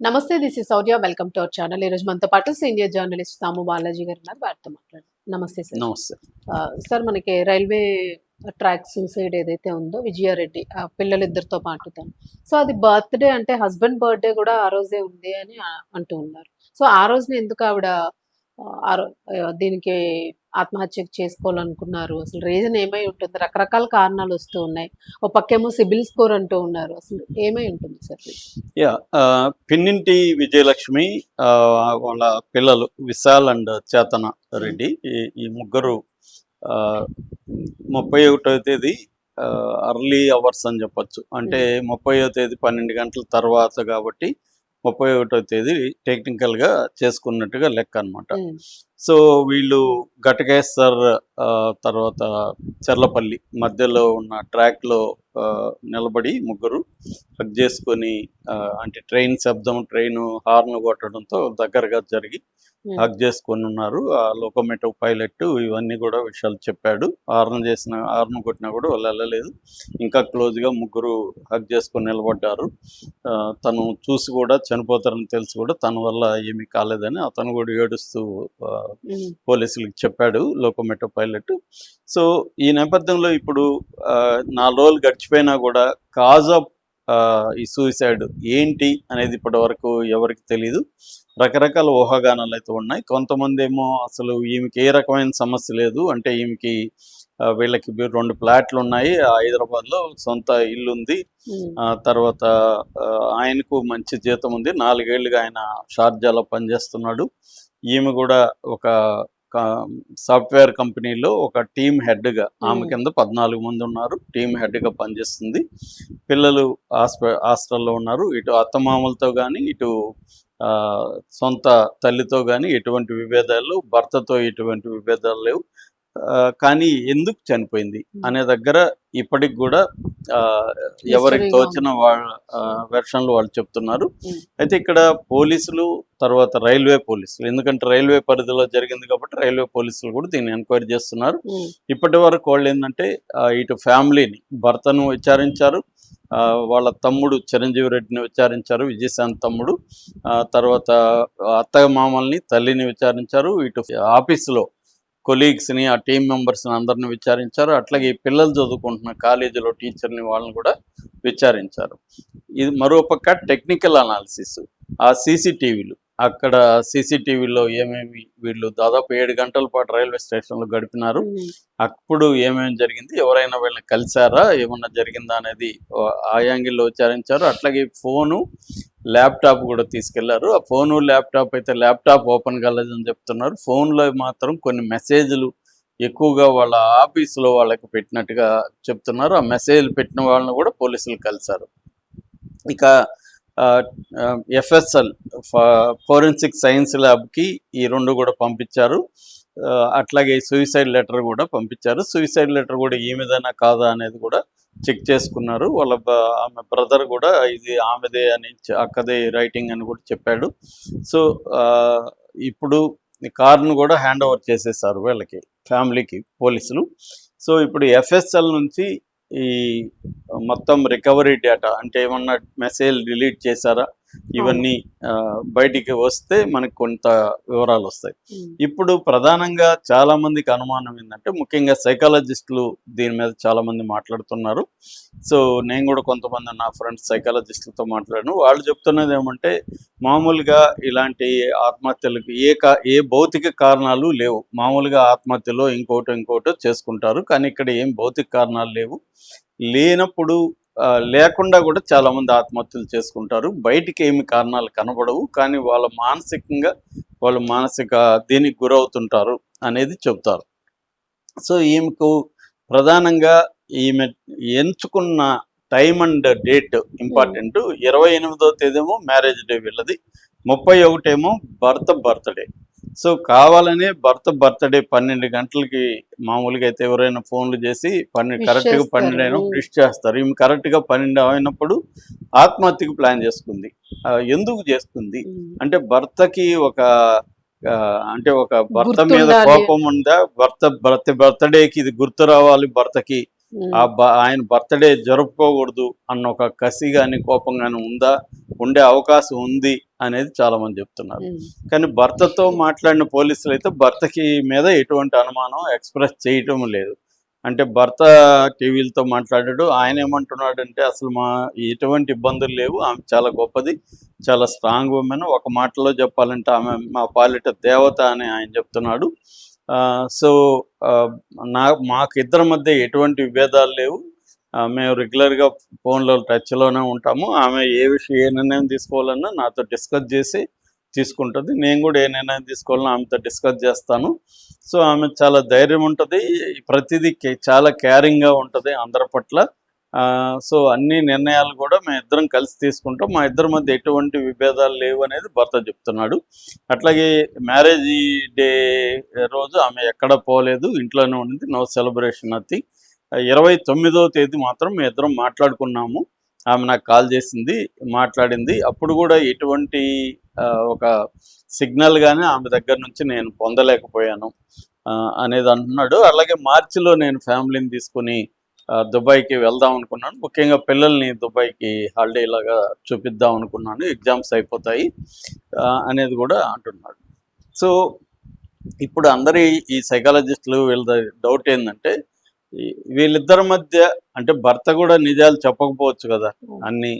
నమస్తే this is Sourya welcome to our channel ఈ రోజు మనతో పాటు సీనియర్ జర్నలిస్ట్ తాము బాలాజీ గారు ఉన్నారు. వారితో మాట్లాడదాం. నమస్తే సార్ నమస్తే. సార్ మనకి రైల్వే ట్రాక్ సూసైడ్ ఏదైతే ఉందో విజయారెడ్డి ఆ పిల్లలిద్దరితో పాటు తను. సో అది బర్త్డే అంటే హస్బెండ్ బర్త్డే కూడా ఆ రోజే ఉంది అని అంటూ ఉన్నారు. సో ఆ రోజున ఎందుకు ఆవిడ దీనికి ఆత్మహత్య చేసుకోవాలనుకున్నారు. అసలు రీజన్ ఏమై ఉంటుంది? రకరకాల కారణాలు వస్తూ ఉన్నాయి. ఓ పక్కేమో సిబిల్ స్కోర్ అంటూ ఉన్నారు. అసలు ఏమై ఉంటుంది సార్ యా పిన్నింటి విజయలక్ష్మి వాళ్ళ పిల్లలు విశాల్ అండ్ చేతన రెడ్డి ఈ ముగ్గురు ముప్పై ఒకటో తేదీ అర్లీ అవర్స్ అని చెప్పొచ్చు. అంటే ముప్పైవ తేదీ పన్నెండు గంటల తర్వాత కాబట్టి ముప్పై ఒకటో తేదీ టెక్నికల్గా చేసుకున్నట్టుగా లెక్క అన్నమాట. ఉమ్, సో వీళ్ళు ఘటకేశ్వర్ తర్వాత చెర్లపల్లి మధ్యలో ఉన్న ట్రాక్లో నిలబడి ముగ్గురు హక్ చేసుకొని అంటే ట్రైన్ శబ్దం ట్రైన్ హార్న్ కొట్టడంతో దగ్గరగా జరిగి ఉమ్, హక్ చేసుకొని ఉన్నారు. ఆ లోకోమోటివ్ పైలట్ ఇవన్నీ కూడా విషయాలు చెప్పాడు. హార్న్ చేసిన హార్న్ కొట్టినా కూడా వాళ్ళు వెళ్ళలేదు. ఇంకా క్లోజ్గా ముగ్గురు హక్ చేసుకొని నిలబడ్డారు. తను చూసి కూడా చనిపోతారని తెలిసి కూడా తన వల్ల ఏమీ కాలేదని అతను కూడా ఏడుస్తూ పోలీసులకు చెప్పాడు లోకోమోటివ్ పైలట్. సో ఈ నేపథ్యంలో ఇప్పుడు నాలుగు రోజులు గడిచిపోయినా కూడా కాజ్ ఆఫ్ ఈ సూసైడ్ ఏంటి అనేది ఇప్పటి వరకు ఎవరికి తెలియదు రకరకాల ఊహాగానాలు అయితే ఉన్నాయి. కొంతమంది ఏమో అసలు ఈమెకి ఏ రకమైన సమస్య లేదు. అంటే ఈమెకి వీళ్ళకి రెండు ప్లాట్లు ఉన్నాయి. హైదరాబాద్లో సొంత ఇల్లు ఉంది. ఆ తర్వాత ఆయనకు మంచి జీతం ఉంది. నాలుగేళ్ళుగా ఆయన షార్జాలో పనిచేస్తున్నాడు. ఈమె కూడా ఒక సాఫ్ట్వేర్ కంపెనీలో ఒక టీమ్ హెడ్గా ఆమె. కింద పద్నాలుగు మంది ఉన్నారు. టీమ్ హెడ్గా పనిచేస్తుంది. పిల్లలు హాస్టల్లో ఉన్నారు. ఇటు అత్తమామలతో కానీ ఇటు సొంత తల్లితో కానీ ఎటువంటి విభేదాలు భర్తతో ఎటువంటి విభేదాలు లేవు. కానీ ఎందుకు చనిపోయింది అనే దగ్గర ఇప్పటికి కూడా ఆ, ఎవరికి తోచిన వాళ్ళ వెర్షన్లు వాళ్ళు చెప్తున్నారు. అయితే ఇక్కడ పోలీసులు తర్వాత రైల్వే పోలీసులు ఎందుకంటే రైల్వే పరిధిలో జరిగింది కాబట్టి రైల్వే పోలీసులు కూడా దీన్ని ఎంక్వైరీ చేస్తున్నారు. ఇప్పటి వరకు వాళ్ళు ఏంటంటే ఇటు ఫ్యామిలీని భర్తను విచారించారు ఆ, వాళ్ళ తమ్ముడు చిరంజీవి రెడ్డిని విచారించారు విజయశాంత్ తమ్ముడు తర్వాత అత్తయ్య మామల్ని తల్లిని విచారించారు ఇటు ఆఫీసులో కొలీగ్స్ని ఆ టీం మెంబర్స్ని అందరిని విచారించారు. అట్లాగే ఈ పిల్లలు చదువుకుంటున్న కాలేజీలో టీచర్ని వాళ్ళని కూడా విచారించారు. ఇది మరోపక్క టెక్నికల్ అనాలిసిస్ ఆ సీసీటీవీలు. అక్కడ సీసీటీవీలో ఏమేమి వీళ్ళు దాదాపు ఏడు గంటల పాటు రైల్వే స్టేషన్లో గడిపినారు. అప్పుడు ఏమేమి జరిగింది? ఎవరైనా వీళ్ళని కలిసారా ఏమన్నా జరిగిందా అనేది ఆ యాంగిల్లో విచారించారు. అట్లాగే ఫోను ల్యాప్టాప్ కూడా తీసుకెళ్ళారు. ఆ ఫోను ల్యాప్టాప్ అయితే ల్యాప్టాప్ ఓపెన్ కాలేదని చెప్తున్నారు. ఫోన్లో మాత్రం కొన్ని మెసేజ్లు ఎక్కువగా వాళ్ళ ఆఫీసులో వాళ్ళకి పెట్టినట్టుగా చెప్తున్నారు. ఆ మెసేజ్లు పెట్టిన వాళ్ళని కూడా పోలీసులు కలిశారు. ఇక ఎఫ్ఎస్ఎల్ ఫోరెన్సిక్ సైన్స్ ల్యాబ్కి ఈ రెండు కూడా పంపించారు. అట్లాగే సూసైడ్ లెటర్ కూడా పంపించారు. సూసైడ్ లెటర్ కూడా ఈమెదైనా కాదా అనేది కూడా చెక్ చేసుకున్నారు. వాళ్ళ ఆమె బ్రదర్ కూడా ఇది ఆమెదే అని అక్కదే రైటింగ్ అని కూడా చెప్పాడు. సో ఆ, ఇప్పుడు కార్ను కూడా హ్యాండ్ ఓవర్ చేసేసారు వీళ్ళకి ఫ్యామిలీకి పోలీసులు. సో ఇప్పుడు ఎఫ్ఎస్ఎల్ నుంచి ఈ మొత్తం రికవరీ డేటా అంటే ఏమన్నా మెసేజ్ డిలీట్ చేశారా? ఇవన్నీ బయటికి వస్తే మనకు కొంత వివరాలు వస్తాయి ఇప్పుడు ప్రధానంగా చాలా మందికి అనుమానం ఏంటంటే ముఖ్యంగా సైకాలజిస్టులు దీని మీద చాలా మంది మాట్లాడుతున్నారు. సో నేను కూడా కొంతమంది నా ఫ్రెండ్స్ సైకాలజిస్టులతో మాట్లాడాను. వాళ్ళు చెప్తున్నది ఏమంటే మామూలుగా ఇలాంటి ఆత్మహత్యలకు ఏ కా ఏ భౌతిక కారణాలు లేవు. మామూలుగా ఆత్మహత్యలో ఇంకోటో ఇంకోటో చేసుకుంటారు. కానీ ఇక్కడ ఏం భౌతిక కారణాలు లేవు. లేనప్పుడు లేకుండా కూడా చాలా మంది ఆత్మహత్యలు చేసుకుంటారు. బయటికి ఏమి కారణాలు కనబడవు. కానీ వాళ్ళ మానసికంగా వాళ్ళు మానసిక దీనికి గురవుతుంటారు అనేది చెప్తారు సో ఈమెకు ప్రధానంగా ఈమె ఎంచుకున్న టైం అండ్ డేట్ ఇంపార్టెంట్. ఇరవై ఎనిమిదో తేదీమో మ్యారేజ్ డే వీళ్ళది. ముప్పై ఒకటేమో భర్త బర్త్డే సో కావాలనే భర్త బర్త్డే పన్నెండు గంటలకి మామూలుగా అయితే ఎవరైనా ఫోన్లు చేసి పన్నెండు కరెక్ట్గా. పన్నెండు అయినా. విష్ చేస్తారు ఈమె కరెక్ట్గా పన్నెండు అయినప్పుడు ఆత్మహత్యకు ప్లాన్ చేసుకుంది ఎందుకు చేసుకుంది ఉమ్. అంటే భర్తకి ఒక అంటే ఒక భర్త మీద. కోపం ఉందా భర్త భర్త బర్త్డేకి ఇది గుర్తు రావాలి భర్తకి ఆ ఆయన బర్త్డే జరుపుకోకూడదు అన్న ఒక కసి కానీ కోపం కానీ ఉందా? ఉండే అవకాశం ఉంది అనేది చాలా మంది చెప్తున్నారు కానీ భర్తతో మాట్లాడిన పోలీసులు అయితే భర్తకి మీద ఎటువంటి అనుమానం ఎక్స్ప్రెస్ చేయటం లేదు. అంటే భర్త టీవీలతో మాట్లాడాడు ఆయన ఏమంటున్నాడు అంటే అసలు మా ఎటువంటి ఇబ్బందులు లేవు ఆమె చాలా గొప్పది చాలా స్ట్రాంగ్ ఉమెన్ ఒక మాటలో చెప్పాలంటే ఆమె మా పాలిట దేవత అని ఆయన చెప్తున్నాడు. సో నా మాకు ఇద్దరి మధ్య ఎటువంటి విభేదాలు లేవు. మేము రెగ్యులర్గా ఫోన్లో టచ్లోనే ఉంటాము. ఆమె ఏ విషయం ఏ నిర్ణయం తీసుకోవాలన్నా నాతో డిస్కస్ చేసి తీసుకుంటుంది. నేను కూడా ఏ నిర్ణయం తీసుకోవాలన్నా ఆమెతో డిస్కస్ చేస్తాను. సో ఆమె చాలా ధైర్యం ఉంటుంది. ప్రతిదీ చాలా కేరింగ్గా ఉంటుంది అందరి పట్ల. సో అన్ని నిర్ణయాలు కూడా మేము ఇద్దరం కలిసి తీసుకుంటాం. మా ఇద్దరి మధ్య ఎటువంటి విభేదాలు లేవు అనేది భర్త చెప్తున్నాడు. అట్లాగే మ్యారేజ్ డే రోజు ఆమె ఎక్కడ పోలేదు ఇంట్లోనే ఉండింది. నో సెలబ్రేషన్ అది ఇరవై తొమ్మిదో తేదీ మాత్రం మేము ఇద్దరం మాట్లాడుకున్నాము. ఆమె నాకు కాల్ చేసింది మాట్లాడింది. అప్పుడు కూడా ఎటువంటి ఒక సిగ్నల్ కానీ ఆమె దగ్గర నుంచి నేను పొందలేకపోయాను అనేది అంటున్నాడు. అలాగే మార్చిలో నేను ఫ్యామిలీని తీసుకుని దుబాయ్కి వెళ్దాం అనుకున్నాను. ముఖ్యంగా పిల్లల్ని దుబాయ్కి హాలిడే లాగా చూపిద్దాం అనుకున్నాను. ఎగ్జామ్స్ అయిపోతాయి అనేది కూడా అంటున్నాడు. సో ఇప్పుడు అందరి ఈ సైకాలజిస్టులు వీళ్ళ డౌట్ ఏంటంటే వీళ్ళిద్దరి మధ్య అంటే భర్త కూడా నిజాలు చెప్పకపోవచ్చు కదా. అన్ని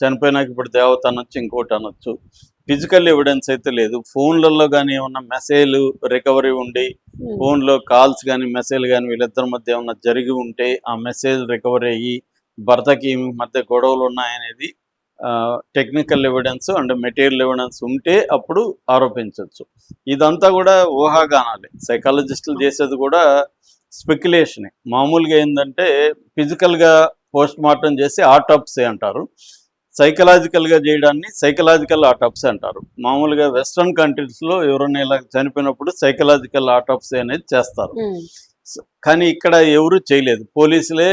చనిపోయినాక ఇప్పుడు దేవత అనొచ్చు ఇంకోటి అనొచ్చు. ఫిజికల్ ఎవిడెన్స్ అయితే లేదు. ఫోన్లలో కానీ ఏమన్నా మెసేజ్ రికవరీ ఉండి ఉమ్, ఫోన్లో కాల్స్ కానీ మెసేజ్ కానీ వీళ్ళిద్దరి మధ్య ఏమన్నా జరిగి ఉంటే ఆ మెసేజ్ రికవరీ అయ్యి భర్తకి మధ్య గొడవలు ఉన్నాయనేది technical evidence and material evidence ఉంటే అప్పుడు ఆరోపించవచ్చు ఇదంతా కూడా ఊహాగానాలే. సైకాలజిస్టులు చేసేది కూడా స్పెక్యులేషనే. మామూలుగా ఏంటంటే ఫిజికల్గా పోస్ట్ మార్టం చేసి ఆటోప్సీ అంటారు. సైకలాజికల్గా చేయడాన్ని సైకలాజికల్ ఆటోప్సీ అంటారు. మామూలుగా వెస్ట్రన్ కంట్రీస్లో ఎవరైనా ఇలా చనిపోయినప్పుడు సైకలాజికల్ ఆటోప్సీ అనేది చేస్తారు. ఉమ్, కానీ ఇక్కడ ఎవరు చేయలేదు. పోలీసులే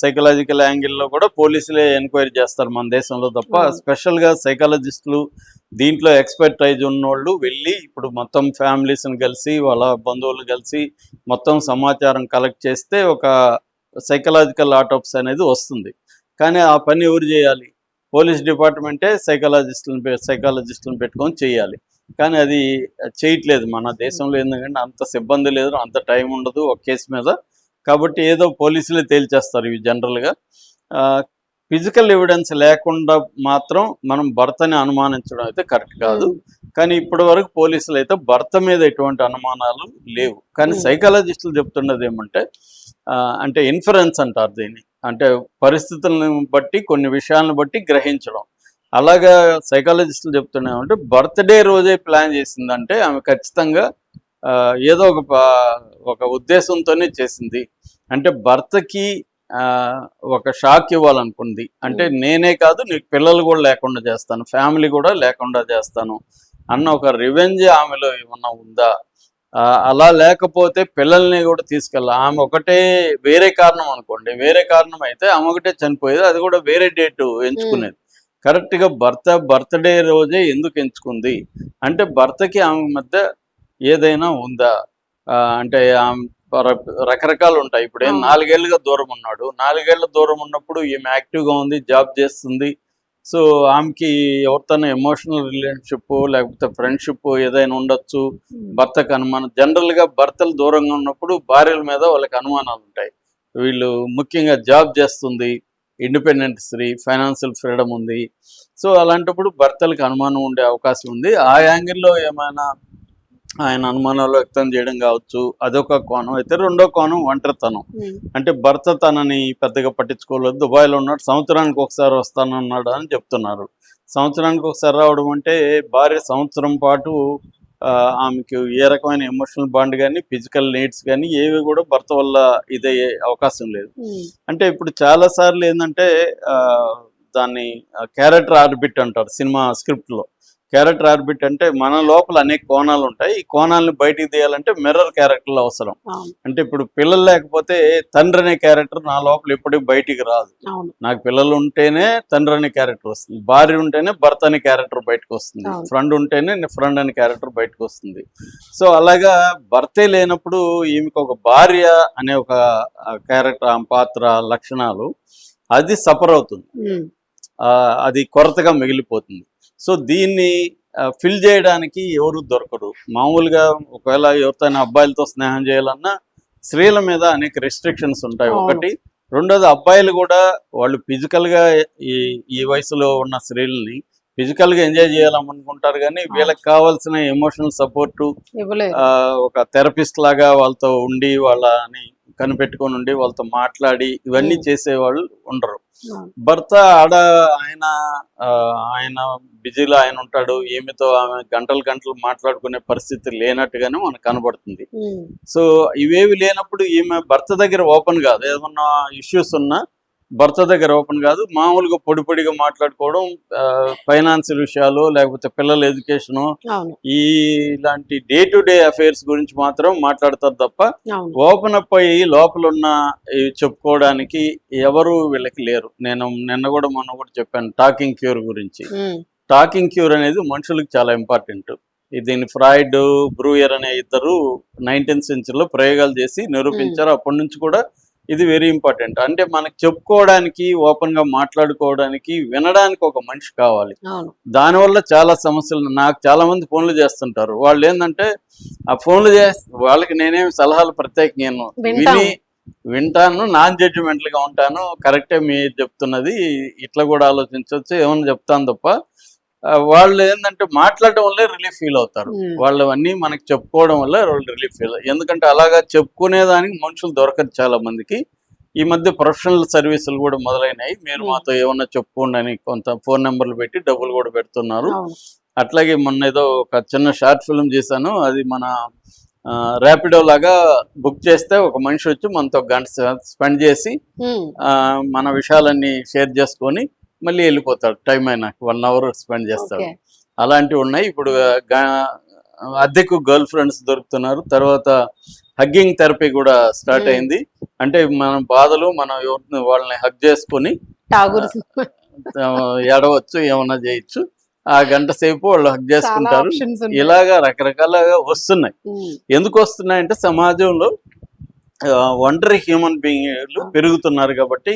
సైకలాజికల్ యాంగిల్లో కూడా పోలీసులే ఎంక్వైరీ చేస్తారు మన దేశంలో తప్ప. స్పెషల్గా సైకాలజిస్టులు దీంట్లో ఎక్స్పర్టైజ్ ఉన్నోళ్ళు వెళ్ళి ఇప్పుడు మొత్తం ఫ్యామిలీస్ని కలిసి వాళ్ళ బంధువులు కలిసి మొత్తం సమాచారం కలెక్ట్ చేస్తే ఒక సైకలాజికల్ ఆటోప్స్ అనేది వస్తుంది. కానీ ఆ పని ఎవరు చేయాలి? పోలీస్ డిపార్ట్మెంటే సైకాలజిస్టులను సైకాలజిస్టులను పెట్టుకొని చేయాలి. కానీ అది చేయట్లేదు మన దేశంలో ఎందుకంటే అంత సిబ్బంది లేదు అంత టైం ఉండదు ఒక కేసు మీద. కాబట్టి ఏదో పోలీసులే తేల్చేస్తారు ఇవి జనరల్గా. ఫిజికల్ ఎవిడెన్స్ లేకుండా మాత్రం మనం భర్తని అనుమానించడం అయితే కరెక్ట్ కాదు. కానీ ఇప్పటి వరకు పోలీసులు అయితే భర్త మీద ఎటువంటి అనుమానాలు లేవు. కానీ. సైకాలజిస్టులు చెప్తున్నది ఏమంటే అంటే ఇన్ఫరెన్స్ అంటారు దీన్ని. అంటే పరిస్థితులను బట్టి కొన్ని విషయాలను బట్టి గ్రహించడం. అలాగా సైకాలజిస్టులు చెప్తున్నా ఏమంటే బర్త్డే రోజే ప్లాన్ చేసిందంటే ఆమె ఖచ్చితంగా ఏదో ఒక ఒక ఉద్దేశంతోనే చేసింది. అంటే భర్తకి ఒక షాక్ ఇవ్వాలనుకుంది. అంటే నేనే కాదు నీకు పిల్లలు కూడా లేకుండా చేస్తాను ఫ్యామిలీ కూడా లేకుండా చేస్తాను అన్న ఒక రివెంజ్ ఆమెలో ఏమన్నా ఉందా? అలా లేకపోతే పిల్లల్ని కూడా తీసుకెళ్ళ ఆమె ఒకటే వేరే కారణం అనుకోండి. వేరే కారణం అయితే ఆమె ఒకటే చనిపోయేది అది కూడా వేరే డేట్ ఎంచుకునేది. కరెక్ట్గా భర్త బర్త్డే రోజే ఎందుకు ఎంచుకుంది? అంటే భర్తకి ఆమె మధ్య ఏదైనా ఉందా? అంటే ఆమె రకరకాలు ఉంటాయి. ఇప్పుడు. నాలుగేళ్ళుగా దూరం ఉన్నాడు. నాలుగేళ్ళ దూరం ఉన్నప్పుడు ఈమె యాక్టివ్గా ఉంది జాబ్ చేస్తుంది. సో ఆమెకి ఎవరితోనో ఎమోషనల్ రిలేషన్షిప్ లేకపోతే ఫ్రెండ్షిప్ ఏదైనా ఉండొచ్చు ఉమ్, భర్తకు అనుమానం. జనరల్గా భర్తలు దూరంగా ఉన్నప్పుడు భార్యల మీద వాళ్ళకి అనుమానాలు ఉంటాయి. వీళ్ళు ముఖ్యంగా జాబ్ చేస్తుంది ఇండిపెండెంట్ స్త్రీ ఫైనాన్షియల్ ఫ్రీడమ్ ఉంది. సో అలాంటప్పుడు భర్తలకు అనుమానం ఉండే అవకాశం ఉంది. ఆ యాంగిల్లో ఏమైనా ఆయన అనుమానాలు వ్యక్తం చేయడం కావచ్చు అదొక కోణం. అయితే రెండో కోణం ఒంటరితనం. అంటే భర్త తనని పెద్దగా పట్టించుకోలేదు. దుబాయ్లో ఉన్నాడు. సంవత్సరానికి ఒకసారి వస్తానన్నాడు అని చెప్తున్నారు. సంవత్సరానికి ఒకసారి రావడం అంటే భార్య సంవత్సరం పాటు ఆ, ఆమెకు ఏ రకమైన ఎమోషనల్ బాండ్ కానీ ఫిజికల్ నీడ్స్ కానీ ఏవి కూడా భర్త వల్ల ఇదయ్యే అవకాశం లేదు. అంటే ఇప్పుడు చాలా సార్లు ఏంటంటే దాన్ని క్యారెక్టర్ ఆర్బిట్ అంటారు సినిమా స్క్రిప్ట్లో. క్యారెక్టర్ ఆర్బిట్ అంటే మన లోపల అనేక కోణాలు ఉంటాయి. ఈ కోణాలను బయటికి తీయాలంటే మిర్రర్ క్యారెక్టర్లు అవసరం. అంటే ఇప్పుడు పిల్లలు లేకపోతే తండ్రి అనే క్యారెక్టర్ నా లోపల ఎప్పటికీ బయటికి రాదు. నాకు పిల్లలు ఉంటేనే తండ్రి అనే క్యారెక్టర్ వస్తుంది. భార్య ఉంటేనే భర్త అనే క్యారెక్టర్ బయటకు వస్తుంది. ఫ్రెండ్ ఉంటేనే ఫ్రెండ్ అనే క్యారెక్టర్ బయటకు వస్తుంది. సో అలాగా భర్తే లేనప్పుడు ఈమెకు ఒక భార్య అనే ఒక క్యారెక్టర్ ఆ పాత్ర లక్షణాలు అది సఫర్ అవుతుంది. అది కొరతగా మిగిలిపోతుంది. సో దీన్ని ఫిల్ చేయడానికి ఎవరు దొరకరు. మామూలుగా ఒకవేళ ఎవరితోనే అబ్బాయిలతో స్నేహం చేయాలన్నా స్త్రీల మీద అనేక రెస్ట్రిక్షన్స్ ఉంటాయి. ఒకటి రెండోది అబ్బాయిలు కూడా వాళ్ళు physical గా ఈ ఈ వయసులో ఉన్న స్త్రీలని physical గా ఎంజాయ్ చేయాలనుకుంటారు కానీ వీళ్ళకి కావాల్సిన ఎమోషనల్ సపోర్ట్ ఒక థెరపిస్ట్ లాగా వాళ్ళతో ఉండి వాళ్ళని కనిపెట్టుకొని ఉండి వాళ్ళతో మాట్లాడి ఇవన్నీ Hmm. చేసేవాళ్ళు ఉండరు. అవును. భర్త ఆడ ఆయన ఆయన బిజీలో ఆయన ఉంటాడు. ఈమెతో ఆమె గంటలు గంటలు మాట్లాడుకునే పరిస్థితి లేనట్టుగానే మనకు కనబడుతుంది. ఉమ్, సో ఇవేవి లేనప్పుడు ఈమె భర్త దగ్గర ఓపెన్ కాదు. ఏమన్నా ఇష్యూస్ ఉన్నా భర్త దగ్గర ఓపెన్ కాదు మామూలుగా పొడి పొడిగా మాట్లాడుకోవడం ఫైనాన్షియల్ విషయాలు లేకపోతే పిల్లల ఎడ్యుకేషను ఈ ఇలాంటి డే టు డే అఫైర్స్ గురించి మాత్రం మాట్లాడతారు తప్ప ఓపెన్ అప్ అయ్యి లోపల ఉన్న చెప్పుకోవడానికి ఎవరు వీళ్ళకి లేరు. నేను నిన్న కూడా మొన్న కూడా చెప్పాను టాకింగ్ క్యూర్ గురించి. టాకింగ్ క్యూర్ అనేది మనుషులకు చాలా ఇంపార్టెంట్. దీన్ని ఫ్రాయిడ్ బ్రూయర్ అనే ఇద్దరు నైన్టీన్త్ సెంచరీలో ప్రయోగాలు చేసి నిరూపించారు. అప్పటి నుంచి కూడా ఇది వెరీ ఇంపార్టెంట్ అంటే మనకు చెప్పుకోవడానికి ఓపెన్గా మాట్లాడుకోవడానికి వినడానికి ఒక మనిషి కావాలి. దానివల్ల చాలా సమస్యలు నాకు చాలా మంది ఫోన్లు చేస్తుంటారు. వాళ్ళు ఏంటంటే ఆ ఫోన్లు చేస్తే వాళ్ళకి నేనేం సలహాలు ప్రత్యేకంగా నేను. విని వింటాను నాన్ జడ్జిమెంటల్గా ఉంటాను. కరెక్టే మీ చెప్తున్నది ఇట్లా కూడా ఆలోచించవచ్చు ఏమన్నా చెప్తాను తప్ప వాళ్ళు ఏంటంటే మాట్లాడడం వల్లే రిలీఫ్ ఫీల్ అవుతారు. వాళ్ళు అన్నీ మనకి చెప్పుకోవడం వల్ల వాళ్ళు రిలీఫ్ ఫీల్ ఎందుకంటే అలాగా చెప్పుకునేదానికి మనుషులు దొరకదు చాలా మందికి ఈ మధ్య ప్రొఫెషనల్ సర్వీసులు కూడా మొదలైనాయి. మీరు. మాతో ఏమన్నా చెప్పుకోండి అని కొంత ఫోన్ నెంబర్లు పెట్టి డబ్బులు కూడా పెడుతున్నారు. అట్లాగే మొన్న ఏదో ఒక చిన్న షార్ట్ ఫిల్మ్ చేశాను. అది మన ర్యాపిడో లాగా బుక్ చేస్తే ఒక మనిషి వచ్చి మనతో గంట స్పెండ్ చేసి మన విషయాలన్నీ షేర్ చేసుకొని మళ్ళీ వెళ్ళిపోతాడు. టైం అయినాక వన్ అవర్ స్పెండ్ చేస్తాడు. అలాంటివి ఉన్నాయి. ఇప్పుడు అద్దెకు గర్ల్ ఫ్రెండ్స్ దొరుకుతున్నారు. తర్వాత హగ్గింగ్ థెరపీ కూడా స్టార్ట్ Hmm. అయింది. అంటే మన బాధలు మనం ఎవరిని వాళ్ళని హగ్ చేసుకొని ఏడవచ్చు ఏమన్నా చేయొచ్చు. ఆ గంట సేపు వాళ్ళు హగ్ చాలా చేసుకుంటారు ఇలాగా రకరకాలుగా వస్తున్నాయి. ఉమ్, ఎందుకు వస్తున్నాయంటే సమాజంలో ఆ, ఒంటరి హ్యూమన్ బీయింగ్లు పెరుగుతున్నారు కాబట్టి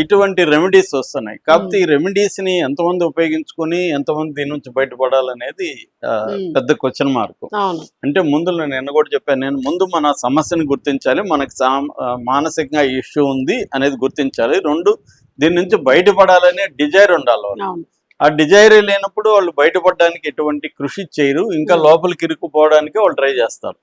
ఇటువంటి రెమెడీస్ వస్తున్నాయి. కాకపోతే ఈ రెమెడీస్ని ఎంతమంది ఉపయోగించుకొని ఎంతమంది దీని నుంచి బయటపడాలనేది. పెద్ద క్వశ్చన్ మార్క్ అంటే ముందు నేను నిన్న కూడా చెప్పాను నేను ముందు మన సమస్యను గుర్తించాలి మనకి మానసికంగా ఇష్యూ ఉంది అనేది గుర్తించాలి. రెండు దీని నుంచి బయటపడాలనే డిజైర్ ఉండాలి ఆ డిజైర్ లేనప్పుడు వాళ్ళు బయటపడడానికి ఎటువంటి కృషి చేయరు. ఇంకా Hmm. లోపలికి ఇరుక్కుపోవడానికి వాళ్ళు ట్రై చేస్తారు.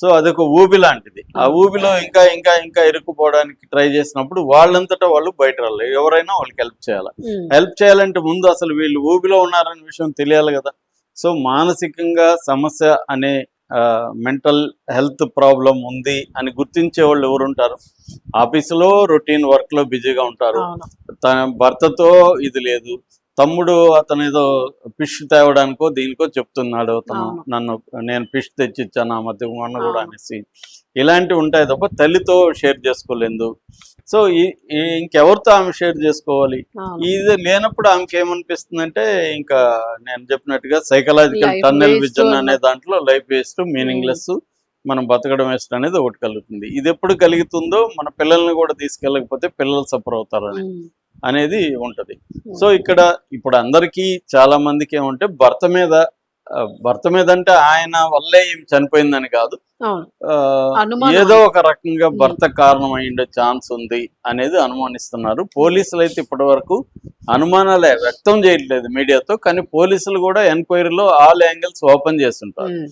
సో అదొక ఊబి లాంటిది. ఆ ఊబిలో ఇంకా ఇంకా ఇంకా ఇరుక్కుపోవడానికి ట్రై చేసినప్పుడు వాళ్ళంతటా వాళ్ళు బయట రాలేదు ఎవరైనా వాళ్ళకి హెల్ప్ చేయాలి? ఉమ్, హెల్ప్ చేయాలంటే ముందు అసలు వీళ్ళు ఊబిలో ఉన్నారనే విషయం తెలియాలి కదా. సో మానసికంగా సమస్య అనే మెంటల్ హెల్త్ ప్రాబ్లం ఉంది అని గుర్తించే వాళ్ళు ఎవరు ఉంటారు ఆఫీసులో రొటీన్ వర్క్లో బిజీగా ఉంటారు. తన భర్తతో ఇది లేదు. తమ్ముడు అతను ఏదో ఫిష్ తేవడానికో దీనికో చెప్తున్నాడు. అతను. నన్ను నేను ఫిష్ తెచ్చిచ్చాను ఆ మధ్య మొన్న కూడా. అనేసి. ఇలాంటివి ఉంటాయి తప్ప తల్లితో షేర్ చేసుకోలేదు. సో ఇంకెవరితో ఆమె షేర్ చేసుకోవాలి? ఇది లేనప్పుడు ఆమెకి ఏమనిపిస్తుందంటే ఇంకా నేను చెప్పినట్టుగా సైకలాజికల్ టన్నెల్ విజన్ అనే దాంట్లో లైఫ్ వేస్ట్ మీనింగ్లెస్ మనం బతకడం వేస్ట్ అనేది ఒకటి కలుగుతుంది. ఇది ఎప్పుడు కలుగుతుందో మన పిల్లల్ని కూడా తీసుకెళ్ళకపోతే పిల్లలు సఫర్ అవుతారు అని- ఉమ్, అనేది ఉంటది. సో ఇక్కడ ఇప్పుడు అందరికీ చాలా మందికి ఏమంటే భర్త మీద భర్త మీద అంటే ఆయన వల్లే ఈమె చనిపోయిందని కాదు. ఏదో ఒక రకంగా భర్త కారణం అయ్యిండే ఛాన్స్ ఉంది అనేది అనుమానిస్తున్నారు. పోలీసులు అయితే ఇప్పటి వరకు అనుమానాలే వ్యక్తం చేయట్లేదు మీడియాతో కానీ పోలీసులు కూడా ఎంక్వైరీలో ఆల్ యాంగిల్స్ ఓపెన్ చేస్తుంటారు. ఉమ్,